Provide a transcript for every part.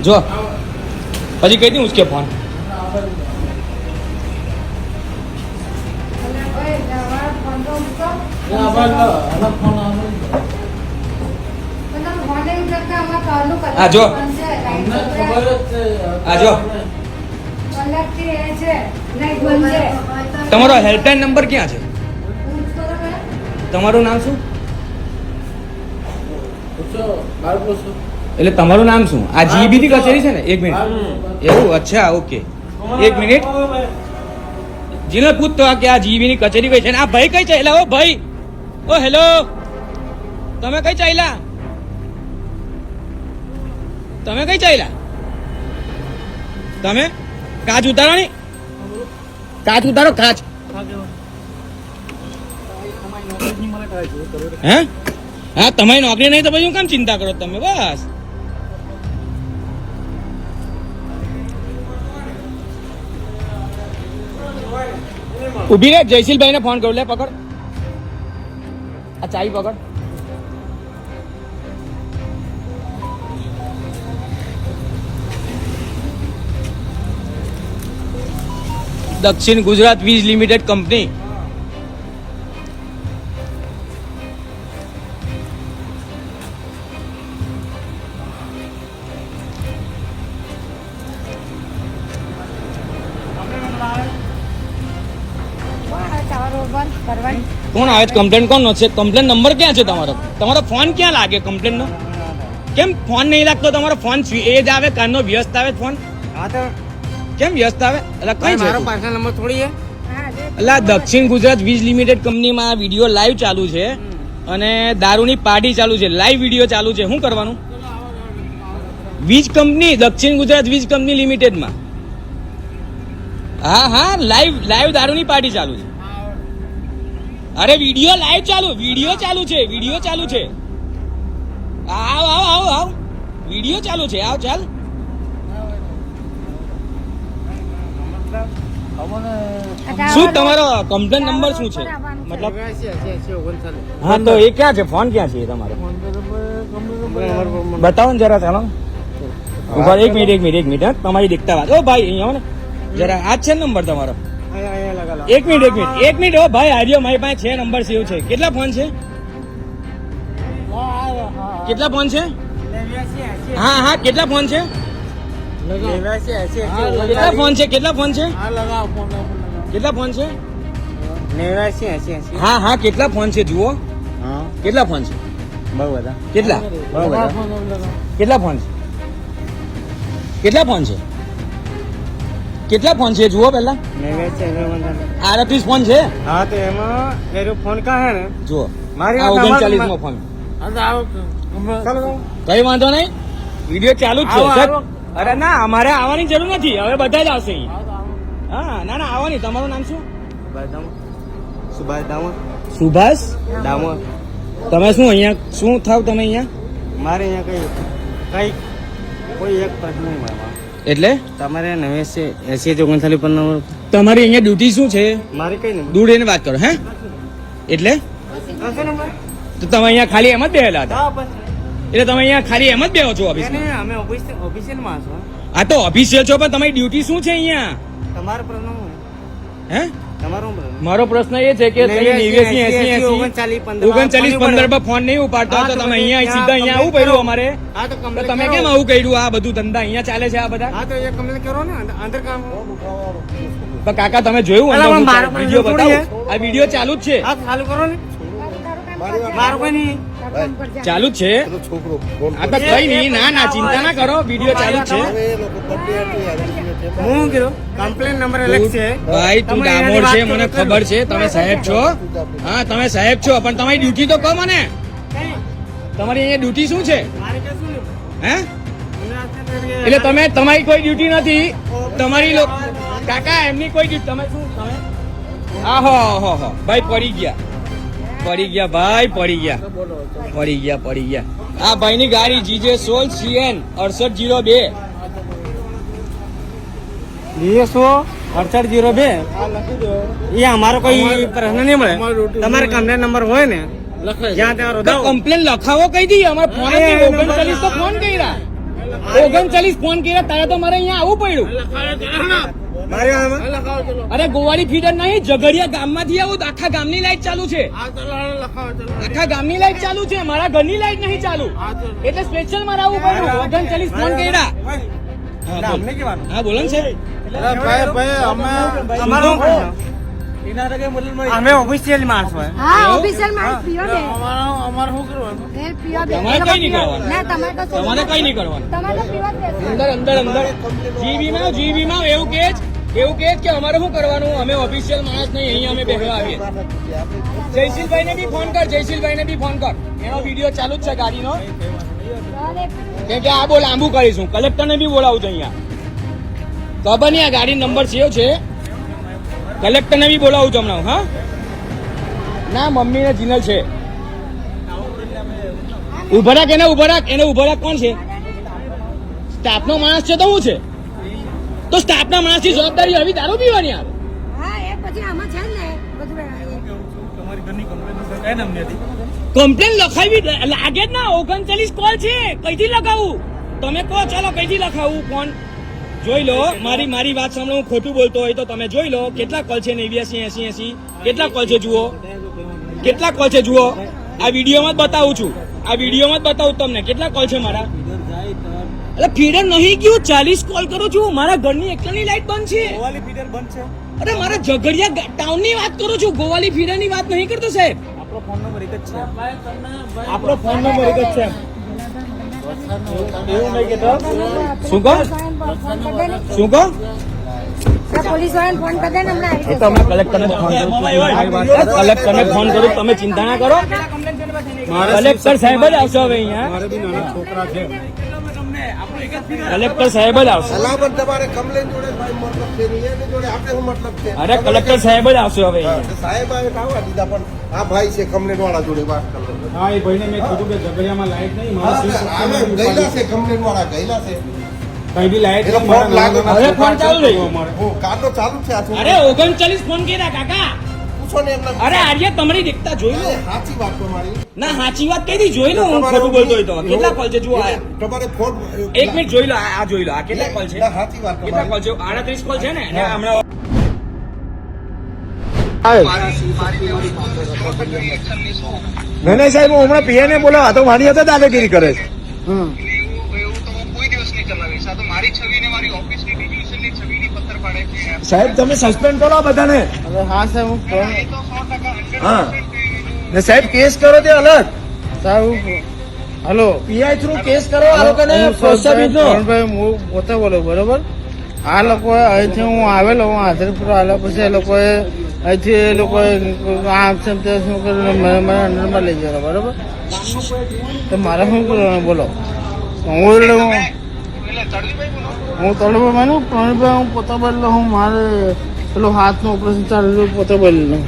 જો હજી કઈ દઉં ઉચકે ફોન આ જો. આ જો તમારો હેલ્પલાઇન નંબર ક્યાં છે? તમારું નામ શું? એટલે તમારું નામ શું? આ જીબી ની કચેરી છે ને? એક મિનિટ. એવું? અચ્છા ઓકે. એક મિનિટ. જીને પૂછતો કે આ જીબી ની કચેરી કઈ છે ને? આ ભાઈ કઈ ચાલ્યા ઓ ભાઈ. ઓ હેલો. તમે કઈ ચાલ્યા તમે કઈ ચાલ્યા તમે? કાચ ઉતારો ને. કાચ ઉતારો, કાચ. હે? હા, તમારી નોકરી નહીં તો પછી હું કામ ચિંતા કરો તમે? બસ. ઊભી રે જયશીલભાઈ ને ફોન કરું. લે, પકડ. આ ચાવી પકડ. દક્ષિણ ગુજરાત વીજ લિમિટેડ કંપની કોણ આવે છે કમ્પ્લેન કોણ છે કમ્પ્લેન નંબર ક્યાં છે તમારો તમારો ફોન ક્યાં લાગે કમ્પ્લેન નો કેમ ફોન નહીં લાગતો તમારો ફોન એ જ આવે કાનનો વ્યસ્ત આવે ફોન હા તો કેમ વ્યસ્ત આવે? એટલે કઈ મારો તું? નંબર થોડી છે. એટલે દક્ષિણ ગુજરાત વીજ લિમિટેડ કંપનીમાં આ વીડિયો લાઈવ ચાલુ છે અને દારૂની પાર્ટી ચાલુ છે. લાઈવ વીડિયો ચાલુ છે. શું કરવાનું? વીજ કંપની દક્ષિણ ગુજરાત વીજ કંપની લિમિટેડમાં. હા હા લાઈવ લાઈવ દારૂની પાર્ટી ચાલુ છે. અરે વીડિયો લાઈવ ચાલુ વીડિયો ચાલુ છે વીડિયો ચાલુ છે. આવ આવ આવ આવ. વીડિયો ચાલુ છે. આવ ચાલ. શું તમારો કમ્પ્લેન નંબર શું છે? મતલબ. હા તો એ ક્યાં છે? ફોન ક્યાં છે એ તમારો? બતાવો ને જરા ચાલો. ઊભા એક મિનિટ એક મિનિટ એક મિનિટ હા, તમારી દીકતા વાત. ઓ ભાઈ અહીંયા ને. જરા આ છે ને નંબર તમારો. એક મિનિટ એક મિનિટ એક મિનિટ ઓ ભાઈ આર્યો મારી પાસે છે નંબર સેવ છે. કેટલા ફોન છે. કેટલા ફોન છે? હા હા કેટલા ફોન છે? કેટલા ફોન છે? કેટલા ફોન છે. કેટલા ફોન છે? નેવ્યાસી, એસી, એસી. હા હા કેટલા ફોન છે જુઓ. હા, કેટલા ફોન છે? બહુ બધા. કેટલા? બહુ બધા. કેટલા ફોન છે? કેટલા ફોન છે? કેટલા ફોન છે જુઓ પેલા આડત્રીસ ફોન છે? હા તો એમાં એનો ફોન કા હે ને? જુઓ. મારી ઓગણચાલીસ નો ફોન. કઈ વાંધો નહીં. વીડિયો ચાલુ જ છે. અરે ના અમારે આવવાની જરૂર નથી. હવે બધા જ આવશે હા ના ના આવવાની. તમારું નામ શું? સુભાષ દામોર સુભાષ દામોર. તમે શું અહીંયા શું થાવ તમે અહીંયા? મારે અહીંયા કઈ કઈ કોઈ એક પ્રશ્ન નહીં એટલે? તમારે નવેસી એસી ઓગણચાલીસ પર નંબર તમારી અહીંયા ડ્યુટી શું છે? મારે કઈ નંબર દૂર એને વાત કરો હે? એટલે? તો તમે અહીંયા ખાલી એમ જ બેહેલા હતા. હા બસ એટલે તમે અહીંયા ખાલી એમ જ બેહો છો ઓફિસ અમે ઓફિસિયલમાં છો. આ તો ઓફિસિયલ છો પણ તમારી ડ્યુટી શું છે અહીંયા? તમારો પ્રશ્ન હે? તમારો મારો પ્રશ્ન એ છે કે ઓગણચાલીસ, પંદર. ફોન પર ફોન નહીં ઉપાડતો તો તો તમે અહીંયા સીધા અહીંયા આવું કર્યું અમારે? તો તમે કેમ આવું કર્યું? આ બધું ધંધા અહીંયા ચાલે છે આ બધા? કરો ને અંદર- અંદર કામ પણ કાકા તમે જોયું વીડિયો બતાવો? આ વીડિયો ચાલુ જ છે. ચાલુ કરો ને. મારો કોઈ નહીં. ચાલુ જ છે? આ તો કઈ નહીં ના ના ચિંતા ના કરો વીડિયો ચાલુ જ છે. હું કીધું? કમ્પ્લેન નંબર અલગ છે. ભાઈ તું ડામોર છે મને ખબર છે તમે સાહેબ છો? હા તમે સાહેબ છો પણ તમારી ડ્યુટી તો કહો મને. તમારી અહીંયા ડ્યુટી શું છે. હે? એટલે તમે તમારી કોઈ ડ્યુટી નથી. તમારી કાકા એમની કોઈ ડ્યુટી તમે શું તમે? આહો હો હો ભાઈ પડી ગયા. પડી ગયા ભાઈ પડી ગયા. પડી ગયા પડી ગયા. આ ભાઈની ગાડી જીજે સોલ સીએન અડસઠ જીરો બે. બીએસઓ અડસઠ જીરો બે? એ અમારો કોઈ પ્રશ્ન નહીં મળે. તમારે કમ્પ્લેન નંબર હોય ને કમ્પ્લેન લખાવો કઈ દઈએ. અમારે ફોન ઓગણચાલીસ તો ફોન કર્યા. ઓગણચાલીસ ફોન કર્યા તારે તો મારે અહીંયા આવવું પડ્યું? અરે ગોવાળી ફીડર નહીં ઝઘડિયા ગામમાંથી આવું તો આખા ગામની લાઈટ ચાલુ છે. આખા ગામની લાઈટ ચાલુ છે મારા ઘરની લાઈટ નહીં ચાલુ. એટલે સ્પેશિયલ મારે આવું પડ્યું ઓગણચાલીસ ફોન કર્યા. હા, ના, બોલ. છે અમે ઓફિશિયલ માણસ હોય. હા એવું? માણસ પીઓ બે એ પીઓ બે તમારે કઈ નહીં કરવાનું. ના તમારે તો તમારે કઈ નહીં કરવાનું? તમારે તો પીવા જ અંદર અંદર અંદર. જીબી માં જીબી માં એવું કે જ એવું કે કે અમારે શું કરવાનું? અમે ઓફિશિયલ માણસ નહીં અહીંયા અમે ભેગા આવીએ. જયશીલભાઈ ને બી ફોન કર જયશીલભાઈ ને બી ફોન કર. એનો વીડિયો ચાલુ જ છે ગાડીનો. કેમ કે આ બહુ લાંબુ કરીશું. કલેક્ટર ને બી બોલાવું છું અહીંયા. ખબર નહીં આ ગાડી નંબર સેવ છે. કલેક્ટર ને બી બોલાવું છું હમણાં, હા? ના મમ્મી ને જીનલ છે. ઉભરાક એને ઊભા રાખ, એને ઊભા રાખ, કોણ છે? સ્ટાફ નો માણસ છે તો શું છે? તો સ્ટાફના માણસની જવાબદારી આવી દારૂ પીવાની આવે હા એ પછી આમાં છે ને કમ્પ્લેન લખાવી લાગે જ ના ઓગણચાલીસ કોલ છે કઈથી લખાવું? તમે કહો ચાલો કઈથી લખાવું ફોન? જોઈ લો મારી મારી વાત સાંભળો હું ખોટું બોલતો હોય તો તમે જોઈ લો કેટલા કોલ છે નેવ્યાસી એસી એસી? કેટલા કોલ છે જુઓ? કેટલા કોલ છે જુઓ? આ વિડીયોમાં જ બતાવું છું. આ વિડીયોમાં જ બતાવું તમને. કેટલા કોલ છે મારા? એટલે ફીડર નહીં ગયું ચાલીસ કોલ કરું છું. મારા ઘરની એકલાની લાઈટ બંધ છે. ગોવાલી ફીડર બંધ છે. અરે મારા ઝઘડિયા ટાઉનની વાત કરું છું. ગોવાલી ફીડરની વાત નહીં કરતો સાહેબ. આપણો ફોન નંબર એક જ છે. આપણો ફોન નંબર એક જ છે. એવું નહીં કે શું કહો? ફોન કરી દે ને. શું કહો? ત્યાં પોલીસ વાળાને ફોન કરી દે ને હમણાં આવી એ તો અમે કલેક્ટરને ફોન કરું કલેક્ટરને ફોન કરું તમે ચિંતા ના કરો. કલેક્ટર સાહેબ જ આવશે હવે અહીંયા. મારે બી નાના છોકરા છે. કલેક્ટર સાહેબ જ આવશે. અરે કલેક્ટર સાહેબ જ આવશે હવે હા, સાહેબ આવવા દીધા પણ આ ભાઈ છે કમ્પ્લેન વાળા જોડે વાત કરો. હા એ ભાઈને મેં કીધું કે ઝઘડિયામાં લાઈટ નહીં ગયેલા છે કમ્પ્લેન વાળા ગયેલા છે. કઈ બી લાઈટ નહીં, ફોન મારા લાગે હવે ફોન ચાલુ રહ્યો. અમારે. હું કાર તો ચાલુ છે આ અરે ઓગણચાલીસ ફોન કર્યા કાકા. પૂછો ને એમને. અરે આર્ય તમારી દેખતા જોઈ લો. સાચી વાત તમારી ના સાચી વાત કઈ જોઈ લો હું ખોટું બોલતો હોય તો. કેટલા કોલ છે જુઓ આ. તમારે ખોટ એક મિનિટ જોઈ લો આ આ જોઈ લો. આ કેટલા કોલ છે? સાચી વાત કેટલા કોલ છે? આડત્રીસ કોલ છે ને? અને હમણાં નહીં સાહેબ હું હમણાં પીએને બોલાવા તો મારી હતા દાદાગીરી કરે છે. એવું એવું તો હું કોઈ દિવસ નહીં ચલાવીશ આ તો મારી છબી ને મારી ઓફિસની બીજી વિષયની છબીની પથ્થર પાડે છે યાર. સાહેબ તમે સસ્પેન્ડ કરો બધાને. હા સાહેબ હું ટકા 100% હા. ને સાહેબ કેસ કરો તે અલગ. સાહેબ હલો. પીઆઈ થ્રુ કેસ કરો આ લોકોને પ્રોત્સાહિત હું પોતે બોલો બરોબર? આ લોકોએ અહીંથી હું આવેલો હું હાજરપુર આવેલા પછી એ લોકોએ અહીંથી એ લોકોએ આમ છે તે શું કરીને મને મને અંદરમાં લઈ ગયેલો બરોબર? તો મારે શું કરવાનું બોલો? હું હું તળવા માનું પ્રવીણભાઈ હું પોતે બદલો હું મારે પેલું હાથનું ઓપરેશન ચાલેલું પોતે બદલો.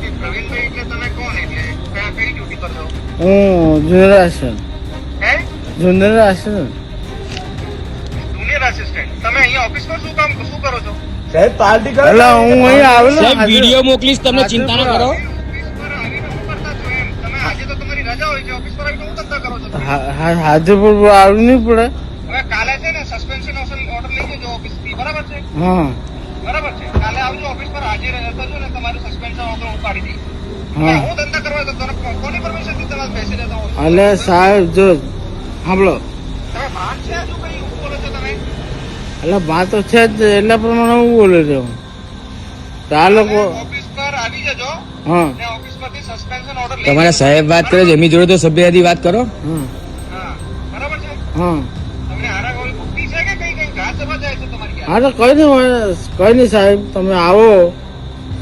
કે પ્રવીણભાઈ એટલે તમે કોણ એટલે કયા કઈ ડ્યુટી કરશો હું જુનિયર આસિસ્ટન્ટ જુનિયર આસિસ્ટન્ટ તમે અહીંયા ઓફિસ શું કામ શું કરો છો સાહેબ પાર્ટી કરો. એટલે હું અહીં આવેલો. સાહેબ હાજર- વીડિયો મોકલીશ તમને ચિંતા ના કરો. ઓફિસ પર આવીને શું કરતા થી બરાબર છે? હા બરાબર છે. કાલે આવજો ઓફિસ પર. હાજર થજો ને તમારું સસ્પેન્શન ઓર્ડર ઉપાડી દઈ હું ધંધા કરવા તો તને કોની પરમિશનથી તમે બેસી રહેતા હો છો? સાહેબ જો સાંભળો. તમે ભાન છે હજુ કઈ? શું બોલો છો તમે? એટલે વાત તો છે જ એટલા પ્રમાણે હું બોલે રહ્યો તો આ લોકો ઓફિસ પર આવી જજો હા. ઓફિસ પરથી સસ્પેન્શન ઓર્ડર તમારા સાહેબ વાત કરે છે એમની જોડે તો સભ્યવાદી વાત કરો. હા હા. બરાબર છે? હા તમને આરા કોઈ ભૂખી છે કે કઈ કઈ ઘાસ સભા જાય છે તમારી યાર હા તો કઈ નહીં કંઈ નહીં સાહેબ તમે આવો.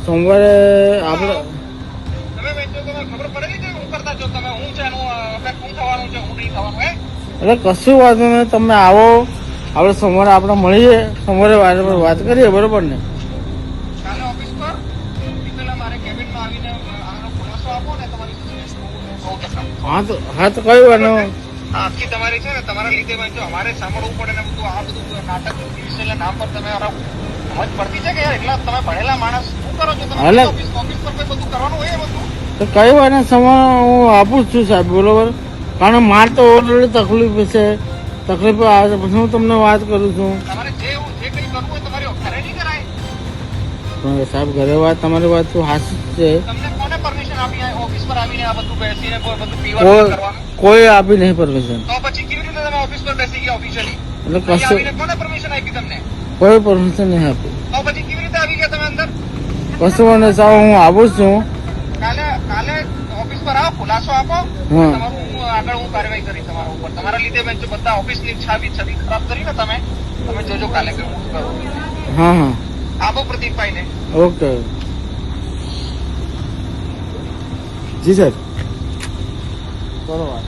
સોમવારે આપણે એટલે કશું વાત નહીં તમે આવો. આપણે સોમવારે આપણે મળીએ. સોમવારે વાત વાત કરીએ બરોબર ને? હું તો. હા તો કઈ આ આખી તમારી છે ને તમારા લીધે જો અમારે સાંભળવું પડે ને બધું આ બધું નાટક વિષયના નામ પર તમે સમજ પડતી છે કે યાર એટલા તમે ભણેલા માણસ શું કરો છો તમે? ઓફિસ ઓફિસ પર બધું કરવાનું હોય બધું? તો કઈ વાર સમય હું આપું છું સાહેબ બરોબર? કારણ માર તો ઓલરેડી તકલીફ છે. તકલીફ આવે પછી હું તમને વાત કરું છું. તમારે જે જે કંઈ કરવું હોય તમારી ઘરે નહીં કરાય. પણ સાહેબ ઘરે વાત તમારી વાત તો હાસી છે. તમને કોને પરમિશન આપી ઓફિસ પર આવીને આ બધું બેસીને બધું પીવાનું કરવાનું? કોઈ આપી નહીં પરમિશન તો પછી કેવી રીતે તમે ઓફિસ પર બેસી ગયા ઓફિશિયલી એટલે કશું કોને પરમિશન આપી તમને? કોઈ પરમિશન નહીં આપી. તો પછી કેવી રીતે આવી ગયા તમે અંદર? સાહેબ હું આવું છું. કાલે કાલે ઓફિસ પર આવો ખુલાસો આપો. હા. તમારું હું આગળ હું કાર્યવાહી કરી તમારા ઉપર. તમારા લીધે મેં જો બધા ઓફિસની છાબી છબી ખરાબ કરી ને તમે તમે જોજો કાલે કે હું કરું હા હા. આપો પ્રદીપભાઈ ને ઓકે જી સર બરોબર